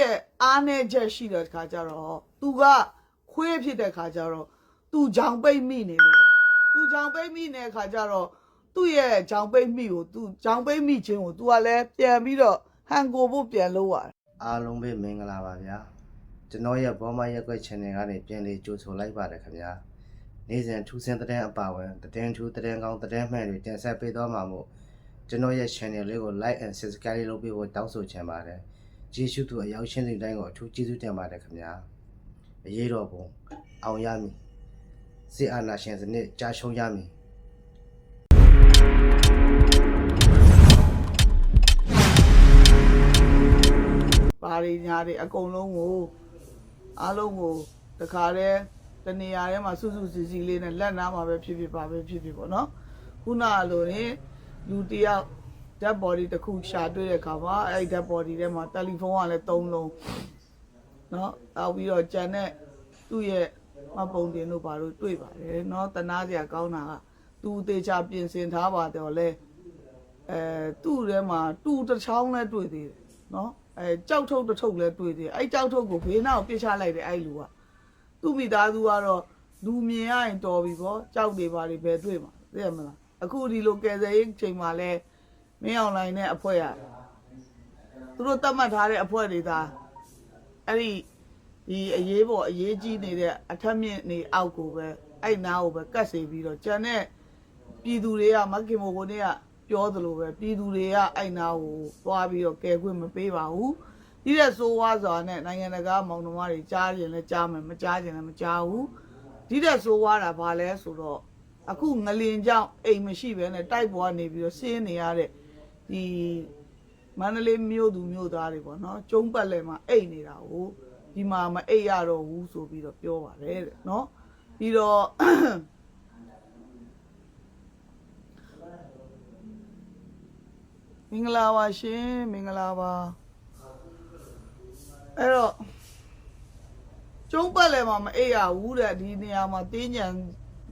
ရဲ့အားနည်းချက်ရှိတဲ့ခါကျတော့သူကခွေးဖြစ်တဲ့ခါကျတော့သူကြောင်ပိတ်မိနေလို့ပါသူကြောင်ပိတ်မိနေတဲ့ခါကျတော့သူ့ရဲ့ကြောင်ပိတ်မိကိုသူကြောင်ပိတ်မိခြင်းကို तू ကလည်းပြန်ပြီးတော့ဟန်ကိုဖို့ပြန်လို့ရတယ်အားလုံးပဲမင်္ဂလာပါဗျာကျွန်တော်ရဲ့ဘောမရက်ွက် channel ကနေပြန်လေးကြိုဆိုလိုက်ပါတယ်ခင်ဗျာနေ့စဉ်ထူးဆန်းတဲ့အပါဝင်တဲ့ထူးတဲ့ကောင်းတဲ့မှန်တွေတင်ဆက်ပေးသွားမှာမို့ကျွန်တော်ရဲ့ channel လေးကို like and subscribe လုပ်ပေးဖို့တောင်းဆိုချင်ပါတယ် ကျေးဇူးသူအရောက်ချင်းစီတိုင်းကိုအထူးကျေးဇူးတင်ပါတယ်ခင်ဗျာအရေးတော်ပုံအောင်ရမည်စစ်အာဏာရှင်စနစ်ကြာရှုံးရမည်ဘာတွေညာတွေအကုန်လုံးကိုအားလုံးကိုတခါတည်းတနေရာထဲမှာစုစုစည်းစည်းလေးနဲ့လက်နာမှာပဲဖြစ်ဖြစ်ပါပဲဖြစ်ဖြစ်ပေါ့နော်ခုနကလိုရင်လူတစ်ယောက် dead body တစ်ခုရှာတွေ့တဲ့အခါမှာအဲ့ဒီ dead body ထဲမှာတယ်လီဖုန်းကလည်း၃လုံးเนาะအောက်ပြီးတော့ဂျန်နဲ့သူ့ရဲ့မပုံတင်တို့ဘာလို့တွေ့ပါတယ်เนาะတနာစရာကောင်းတာကသူတေချာပြင်ဆင်ထားပါတော့လဲအဲသူ့ထဲမှာတူတစ်ချောင်းလည်းတွေ့သေးတယ်เนาะအဲကြောက်ထုတ်တစ်ထုတ်လည်းတွေ့သေးတယ်အဲ့ကြောက်ထုတ်ကိုဘေးနားကိုပြစ်ချလိုက်တယ်အဲ့လူကသူ့မိသားစုကတော့လူမြင်ရရင်တော်ပြီပေါ့ကြောက်တွေပါတွေပဲတွေ့မှာသိရမလားအခုဒီလိုကယ်ဆယ်ရေးချိန်မှာလဲ မင်းအွန်လိုင်းနဲ့အဖွဲရသူတို့တတ်မှတ်ထားတဲ့အဖွဲတွေသာအဲ့ဒီဒီအရေးပေါ်အရေးကြီးနေတဲ့အထက်မြင့်နေအောက်ကိုပဲအဲ့နားကိုပဲကတ်စေပြီးတော့ကျန်တဲ့ပြည်သူတွေကမခင်မိုကိုနေကပြောသလိုပဲပြည်သူတွေကအဲ့နားကိုသွားပြီးတော့ကယ်ခွင့်မပေးပါဘူးဒီတဲ့ဆိုးဝါးစွာနဲ့နိုင်ငံတကာမောင်နှမတွေကြားရင်လည်းကြားမယ်မကြားရင်လည်းမကြားဘူးဒီတဲ့ဆိုးဝါးတာဘာလဲဆိုတော့အခုငလင်ကြောင့်အိမ်မရှိဘဲနဲ့တိုက်ပေါ်ကနေပြီးတော့ဆင်းနေရတဲ့ ဒီမန္တလေးမြို့သူမြို့သားတွေပေါ့နော်ကျုံးပတ်လည်မှာအိတ်နေတာကိုဒီမှာမအိတ်ရတော့ဘူးဆိုပြီးတော့ပြောပါတယ်တဲ့နော်ပြီးတော့မင်္ဂလာပါရှင်မင်္ဂလာပါအဲ့တော့ကျုံးပတ်လည်းမမအိပ်ရဘူးတဲ့ဒီနေရာမှာတင်းညံ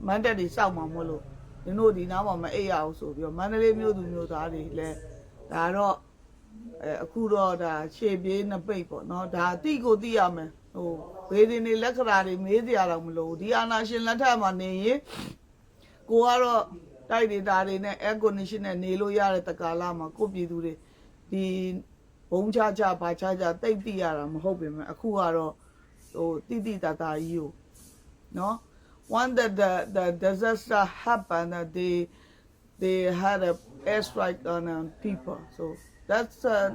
မန်းတက်တွေစောက်မှာမဟုတ်လို့ ဒီတို့ဒီနားမှာမအိပ်ရဘူးဆိုပြီးတော့မန္တလေးမြို့သူမြို့သားတွေလည်းဒါတော့အဲအခုတော့ဒါခြေပြေးနှစ်ပိတ်ပေါ့နော်ဒါအတိကိုသိရမယ်ဟိုဘေးဒင်းတွေလက်ခရာတွေမေးစရာတော့မလိုဘူးဒီအာနာရှင်လက်ထက်မှာနေရင်ကိုကတော့တိုက်ဒေတာတွေနဲ့ air condition နဲ့နေလို့ရတဲ့တကာလမှာကိုပြည်သူတွေဒီဘုံချချဘာချချတိတ်တိရတာမဟုတ်ပေမဲ့အခုကတော့ဟိုတိတိတတာကြီးကိုနော် one that the the disaster happened that they they had a airstrike on um, people so that's uh,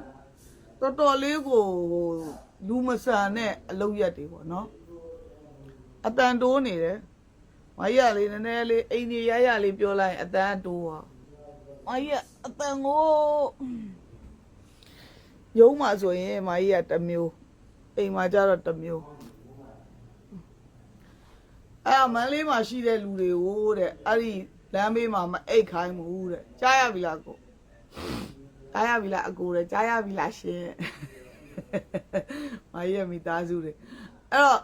တော်တော်လေးကိုဟိုလူမဆန်တဲ့အလုပ်ရက်တွေပေါ့နော်အတန်တိုးနေတယ်မကြီးကလေနည်းနည်းလေးအိမ်ကြီးရရလေးပြောလိုက်ရင်အတန်းတိုးပါမကြီးကအတန်ကိုရုံးမှာဆိုရင်မကြီးကတစ်မျိုးအိမ်မှာကျတော့တစ်မျိုး အဲ့အမန်းလေးမှာရှိတဲ့လူတွေကိုတဲ့အဲ့ဒီလမ်းဘေးမှာမအိတ်ခိုင်းဘူးတဲ့ကြားရပြီလားကိုကြားရပြီလားအကိုတဲ့ကြားရပြီလားရှင်မကြီးရဲ့မိသားစုတွေအဲ့တော့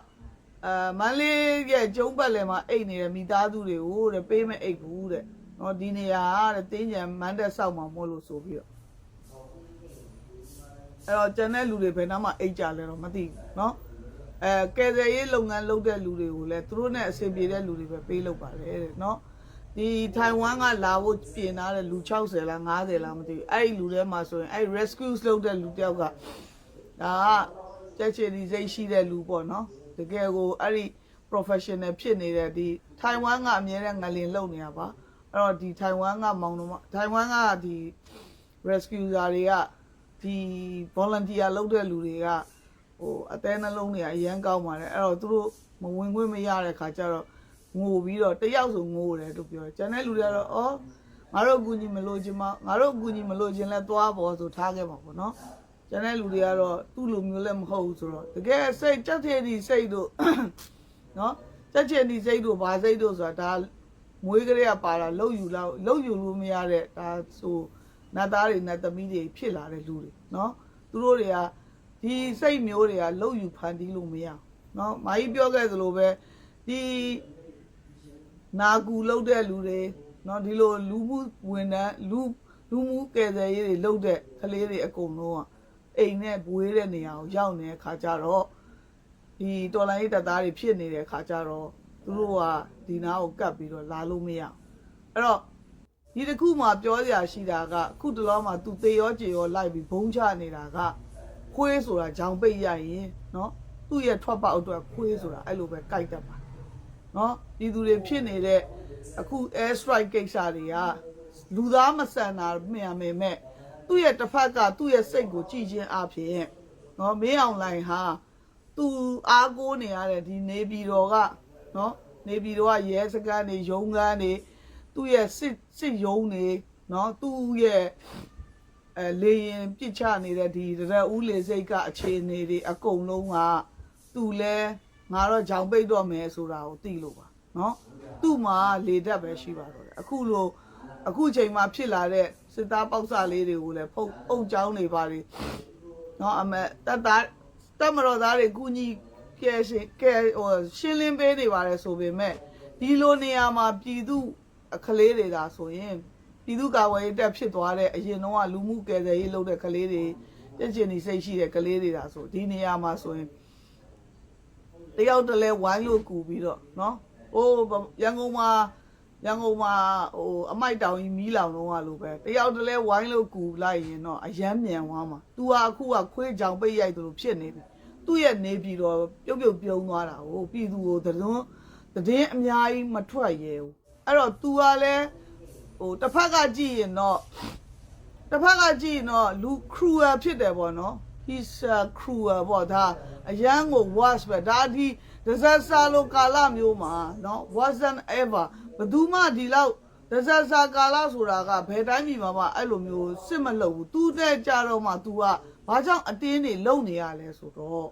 အာမန်းလေးရဲ့ကျုံးပတ်လည်မှာအိတ်နေတဲ့မိသားစုတွေကိုတဲ့ပေးမဲ့အိတ်ဘူးတဲ့နော်ဒီနေရာကတဲ့တင်းကြံမန်းတက်ဆောက်မှာမို့လို့ဆိုပြီးတော့အဲ့တော့ကျန်တဲ့လူတွေဘယ်နှမှာအိတ်ကြလဲတော့မသိဘူးနော် အဲကယ်ဆယ်ရေးလုပ်ငန်းလုပ်တဲ့လူတွေကိုလည်းသူတို့နဲ့အဆင်ပြေတဲ့လူတွေပဲပေးလုပ်ပါတယ်တဲ့နော်ဒီထိုင်ဝမ်ကလာဖို့ပြင်ထားတဲ့လူ60လား90လားမသိဘူးအဲ့ဒီလူထဲမှာဆိုရင်အဲ့ rescue လုပ်တဲ့လူတယောက်ကဒါကကြက်ချီဒီစိတ်ရှိတဲ့လူပေါ့နော်တကယ်ကိုအဲ့ဒီ professional ဖြစ်နေတဲ့ဒီထိုင်ဝမ်ကအမြဲတမ်းငလင်လုံနေတာပါအဲ့တော့ဒီထိုင်ဝမ်ကမောင်နှမထိုင်ဝမ်ကဒီ rescuer တွေကဒီ volunteer လုပ်တဲ့လူတွေက ဟိုအသေးနှလုံးတွေကအရန်ကောင်းပါတယ်အဲ့တော့သူတို့မဝင်ခွင့်မရတဲ့ခါကျတော့ငိုပြီးတော့တယောက်ဆိုငိုတယ်လို့ပြောတယ်ကျန်တဲ့လူတွေကတော့အော်ငါတို့အကူကြီးမလို့ခြင်းမငါတို့အကူကြီးမလို့ခြင်းလဲသွားပေါ်ဆိုထားခဲ့ပါပေါ့နော်ကျန်တဲ့လူတွေကတော့သူ့လိုမျိုးလည်းမဟုတ်ဘူးဆိုတော့တကယ်စိတ်ကြက်သေးဒီစိတ်တို့နော်ကြက်ချင်ဒီစိတ်တို့ဘာစိတ်တို့ဆိုတာဒါမွေးကလေးကပါတာလှုပ်ယူလောက်လှုပ်ယူလို့မရတဲ့ဒါဆိုနတ်သားတွေနတ်သမီးတွေဖြစ်လာတဲ့လူတွေနော်သူတို့တွေက ဒီစိတ်မျိုးတွေကလှုပ်ယူဖန်တီးလို့မရဘူးနော်မာကြီးပြောခဲ့သလိုပဲဒီနာကူလှုပ်တဲ့လူတွေနော်ဒီလိုလူမှုဝန်ထမ်းလူလူမှုကယ်ဆယ်ရေးတွေလှုပ်တဲ့ကလေးတွေအကုန်လုံးကအိမ်နဲ့ဘွေးတဲ့နေရာကိုရောက်နေတဲ့ခါကျတော့ဒီတော်လိုင်းရေးတပ်သားတွေဖြစ်နေတဲ့ခါကျတော့သူတို့ကဒီနားကိုကတ်ပြီးတော့လာလို့မရအောင်အဲ့တော့ဒီတစ်ခုမှပြောစရာရှိတာကအခုတလောမှာသူသေရောကြေရောလိုက်ပြီးဘုံချနေတာက ခွေးဆိုတာဂျောင်ပိတ်ရရင်နော်သူ့ရဲ့ထွက်ပေါက်အတွက်ခွေးဆိုတာအဲ့လိုပဲကြိုက်တတ်ပါနော်ပြည်သူတွေဖြစ်နေတဲ့အခု air strike ကိစ္စတွေကလူသားမဆန်တာမြင်ရမယ်မဲ့သူ့ရဲ့တစ်ဖက်ကသူ့ရဲ့စိတ်ကိုကြည်ချင်းအဖြစ်နော်မင်းအောင်လိုင်ဟာသူအားကိုးနေရတဲ့ဒီနေပြည်တော်ကနော်နေပြည်တော်ကရဲစခန်းနေရုံးခန်းနေသူ့ရဲ့စစ်စစ်ရုံးနေနော်သူ့ရဲ့ အဲလေရင်ပြစ်ချနေတဲ့ဒီရက်ဦးလေစိတ်ကအခြေအနေတွေအကုန်လုံးကသူလဲငါတော့ဂျောင်ပိတ်တော့မယ်ဆိုတာကိုသိလို့ပါနော်သူ့မှာလေတက်ပဲရှိပါတော့တယ်အခုလိုအခုချိန်မှာဖြစ်လာတဲ့စစ်သားပေါက်စလေးတွေကိုလည်းဖုတ်အုပ်ချောင်းနေပါလေနော်အမေတတ်တာတမတော်သားတွေကုညီကဲရှင်ကဲဟိုရှင်းလင်းပေးနေပါတယ်ဆိုပေမဲ့ဒီလိုနေရာမှာပြည်သူအခလေးတွေဒါဆိုရင် ပြည်သူ့ကာဝယ်ရေးတပ်ဖြစ်သွားတဲ့အရင်တော့ကလူမှုကယ်ဆယ်ရေးလုပ်တဲ့ကလေးတွေတက်ကျင်နေစိတ်ရှိတဲ့ကလေးတွေဒါဆိုဒီနေရာမှာဆိုရင်တယောက်တလဲဝိုင်းလို့ကူပြီးတော့နော်ဟိုရန်ကုန်မှာရန်ကုန်မှာဟိုအမိုက်တောင်ကြီးမီးလောင်တော့ကလို့ပဲတယောက်တလဲဝိုင်းလို့ကူလိုက်ရင်တော့အယမ်းမြန်သွားမှာ तू ဟာအခုကခွေးကြောင်ပိတ်ရိုက်သလိုဖြစ်နေပြီသူ့ရဲ့နေပြီးတော့ပြုတ်ပြုတ်ပြုံးသွားတာဟိုပြည်သူကိုသတွန်းသတင်းအများကြီးမထွက်ရဲဘူးအဲ့တော့ तू ကလည်း ဟိုတစ်ဖက်ကကြည့်ရင်တော့တစ်ဖက်ကကြည့်ရင်တော့လူ cruel ဖြစ်တယ်ပေါ့နော် he's a cruel ပေါ့ဒါအရန်ကို worse ပဲဒါဒီ disaster လို့ကာလမျိုးမှာနော် wasn't ever ဘယ်သူမှဒီလောက် disaster ကာလဆိုတာကဘယ်တိုင်းပြည်မှာမှအဲ့လိုမျိုးစစ်မလုပ်ဘူးသူတဲ့ကြတော့မှ तू ကဘာကြောင့်အတင်းတွေလုံနေရလဲဆိုတော့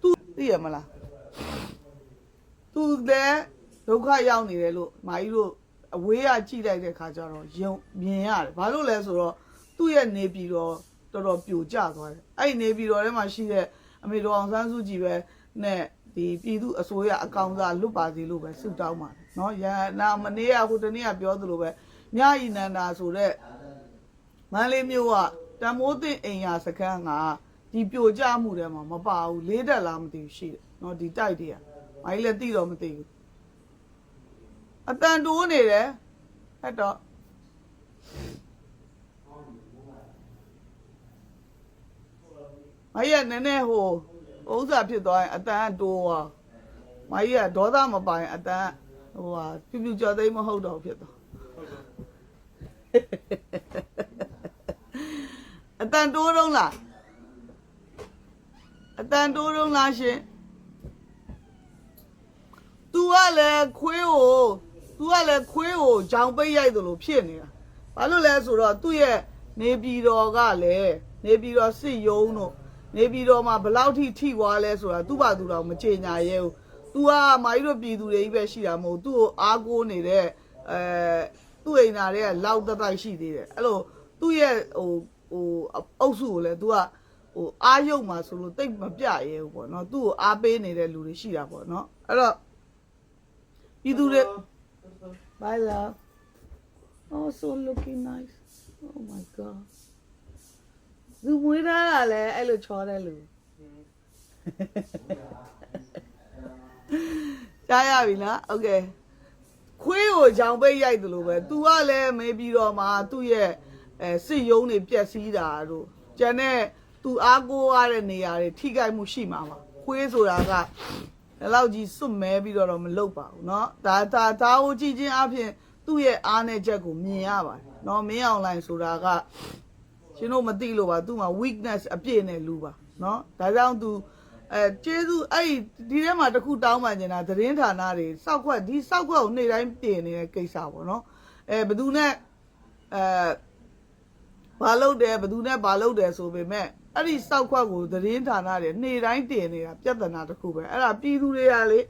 तू သိရမလားသူလည်းဒုက္ခရောက်နေတယ်လို့မာကြီးတို့ အဝေးကကြည့်လိုက်တဲ့ခါကျတော့ယုံမြင်ရတယ်ဘာလို့လဲဆိုတော့သူ့ရဲ့နေပြည်တော်တော်တော်ပြိုကျသွားတယ်အဲ့ဒီနေပြည်တော်ထဲမှာရှိတဲ့အမေတော်အောင်ဆန်းစုကြည်ပဲနဲ့ဒီပြည်သူအစိုးရအကောင်စားလွတ်ပါစေလို့ပဲဆုတောင်းပါတယ်เนาะရန်နာမနေ့ကဟိုတနေ့ကပြောသလိုပဲမြဤနန္ဒာဆိုတဲ့မန္တလေးမြို့ကတမိုးသိအိမ်ယာစခန်းကဒီပြိုကျမှုထဲမှာမပါဘူးလေးတက်လားမသိဘူးရှိတယ်เนาะဒီတိုက်တွေက ။ဘာကြီးလဲသိတော့မသိဘူး။ အတန်တိုးနေတယ်။အဲ့တော့မကြီးကနည်းနည်းဟိုဥစ္စာဖြစ်သွားရင်အတန်ကတိုးသွား။မကြီးကဒေါသမပိုင်အတန်ဟိုဟာပြူပြူကြော်သိမ်းမဟုတ်တော့ဖြစ်သွား။အတန်တိုးတော့လားအတန်တိုးတော့လားရှင် तू ကလည်းခွေးကို သူကလည်းခွေးကိုဂျောင်ပိတ်ရိုက်သလိုဖြစ်နေတာဘာလို့လဲဆိုတော့သူ့ရဲ့နေပြည်တော်ကလည်းနေပြည်တော်စစ်ရုံးတို့နေပြည်တော်မှာဘလောက်ထိထိွားလဲဆိုတာသူ့ဘာသူတော်မကြေညာရဲဘူးသူကမာကြီးတို့ပြည်သူတွေကြီးပဲရှိတာမဟုတ်သူ့ကိုအားကိုးနေတဲ့အဲသူ့အိမ်သားတွေကလောက်တတိုက်ရှိသေးတယ်အဲ့လိုသူ့ရဲ့ဟိုဟိုအုပ်စုကိုလည်း तू ကဟိုအားရုပ်မှာဆိုလို့တိတ်မပြရဲဘူးပေါ့နော်သူ့ကိုအားပေးနေတဲ့လူတွေရှိတာပေါ့နော်အဲ့တော့ပြည်သူတွေ Bye love. Oh so looking nice. Oh my god. လူမွေးသားတာလဲအဲ့လိုချောတဲ့လူကြားရပြီလားโอเคခွေးကိုကြောင်ပိတ်ရိုက်တယ်လို့ပဲ तू ကလည်းမေးပြီးတော့မှသူ့ရဲ့အဲစစ်ယုံတွေပြက်စီးတာတို့ကျန်တဲ့ तू အားကိုးရတဲ့နေရာတွေထိခိုက်မှုရှိမှာပါခွေးဆိုတာက ဒီလောက်ကြီးစွတ်မဲပြီးတော့တော့မလုပ်ပါဘူးเนาะဒါဒါဒါကိုကြည့်ချင်းအပြင်သူ့ရဲ့အားနဲ့ချက်ကိုမြင်ရပါတယ်เนาะမင်းအောင်လိုင်းဆိုတာကရှင်တို့မသိလို့ပါသူ့မှာ weakness အပြည့်နဲ့လူပါเนาะဒါကြောင့်သူအဲကျေးဇူးအဲ့ဒီထဲမှာတခုတောင်းပန်နေတာသတင်းဌာနတွေစောက်ခွက်ဒီစောက်ခွက်ကိုနေ့တိုင်းပြင်နေတဲ့ကိစ္စပေါ့เนาะအဲဘယ်သူနဲ့အဲ ဘာလုပ်တယ်ဘယ်သူနဲ့ဘာလုပ်တယ်ဆိုပေမဲ့အဲ့ဒီစောက်ခွက်ကိုသတင်းဌာနတွေနေ့တိုင်းတင်နေတာပြဿနာတစ်ခုပဲအဲ့ဒါပြည်သူတွေကလေ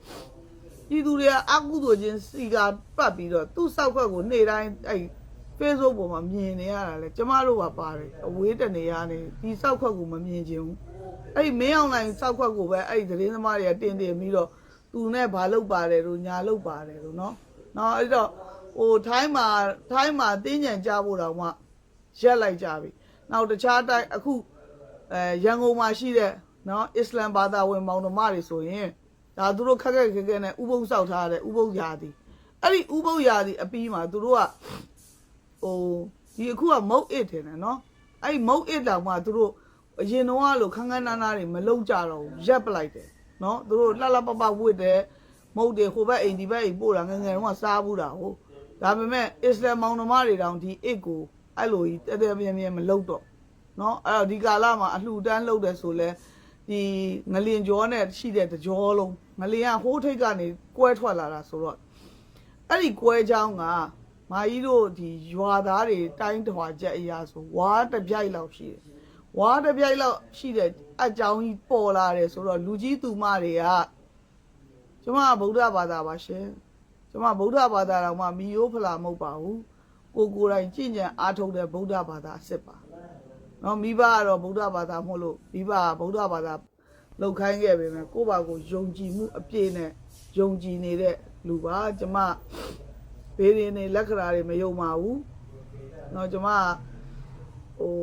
ပြည်သူတွေကအကုသိုလ်ချင်းစီကပတ်ပြီးတော့သူ့စောက်ခွက်ကိုနေ့တိုင်းအဲ့ Facebook ပေါ်မှာမြင်နေရတာလေကျမတို့ကပါတယ်အဝေးတနေရနေဒီစောက်ခွက်ကိုမမြင်ချင်ဘူးအဲ့ဒီမင်းအောင်လိုင်းစောက်ခွက်ကိုပဲအဲ့ဒီသတင်းသမားတွေကတင်တင်ပြီးတော့သူနဲ့ဘာလုပ်ပါတယ်လို့ညာလုပ်ပါတယ်လို့နော်နော်အဲ့တော့ဟိုထိုင်းမှာထိုင်းမှာတင်းညံကြဖို့တော့မှ ရက်လိုက်ကြပြီနောက်တခြားတိုင်းအခုဟအဲရန်ကုန်မှာရှိတဲ့နော်အစ္စလမ်ဘာသာဝင်မောင်နှမတွေဆိုရင်ဒါသူတို့ခက်ခက်ခက်ခက်နဲ့ဥပုပ်ဆောက်ထားတဲ့ဥပုပ်ရာသီအဲ့ဒီဥပုပ်ရာသီအပြီးမှာသူတို့ကဟိုဒီအခုကမုတ်အစ်ထင်တယ်နော်အဲ့ဒီမုတ်အစ်တောင်မှသူတို့အရင်တော့ကလို့ခန်းခန်းနားနားတွေမလုံကြတော့ဘူးရက်ပလိုက်တယ်နော်သူတို့လှလှပပဝတ်တယ်မုတ်တွေဟိုဘက်အိမ်ဒီဘက်အိမ်ပို့တာငယ်ငယ်တော့ကစားဘူးတာဟုတ်ဒါပေမဲ့အစ္စလမ်မောင်နှမတွေတောင်ဒီအစ်ကို အဲ့လိုကြီးတဲတဲမြဲမြဲမလုံတော့ เนาะအဲ့တော့ဒီကာလမှာအလှူတန်းလုပ်တယ်ဆိုလဲဒီငလင်ကြောနဲ့ရှိတဲ့တကြောလုံးငလင်ကဟိုးထိတ်ကနေကွဲထွက်လာတာဆိုတော့အဲ့ဒီကွဲချောင်းကမာကြီးတို့ဒီရွာသားတွေတိုင်းထွာချက်အရာဆိုဝါတစ်ပြိုက်လောက်ရှိတယ်ဝါတစ်ပြိုက်လောက်ရှိတဲ့အကြောင်းကြီးပေါ်လာတယ်ဆိုတော့လူကြီးသူမတွေကကျမကဗုဒ္ဓဘာသာပါရှင်ကျမဗုဒ္ဓဘာသာတော်မှာမီယိုးဖလာမဟုတ်ပါဘူး ကိုကိုယ်တိုင်ကြင်ကြံအားထုတ်တဲ့ဗုဒ္ဓဘာသာအစ်စ်ပါနော်မိဘကတော့ဗုဒ္ဓဘာသာမဟုတ်လို့မိဘကဗုဒ္ဓဘာသာလောက်ခိုင်းခဲ့ပေမဲ့ကိုယ့်ဘာကိုယုံကြည်မှုအပြည့်နဲ့ယုံကြည်နေတဲ့လူပါကျမဘေးရင်းနေလက္ခဏာတွေမယုံပါဘူးနော်ကျမဟို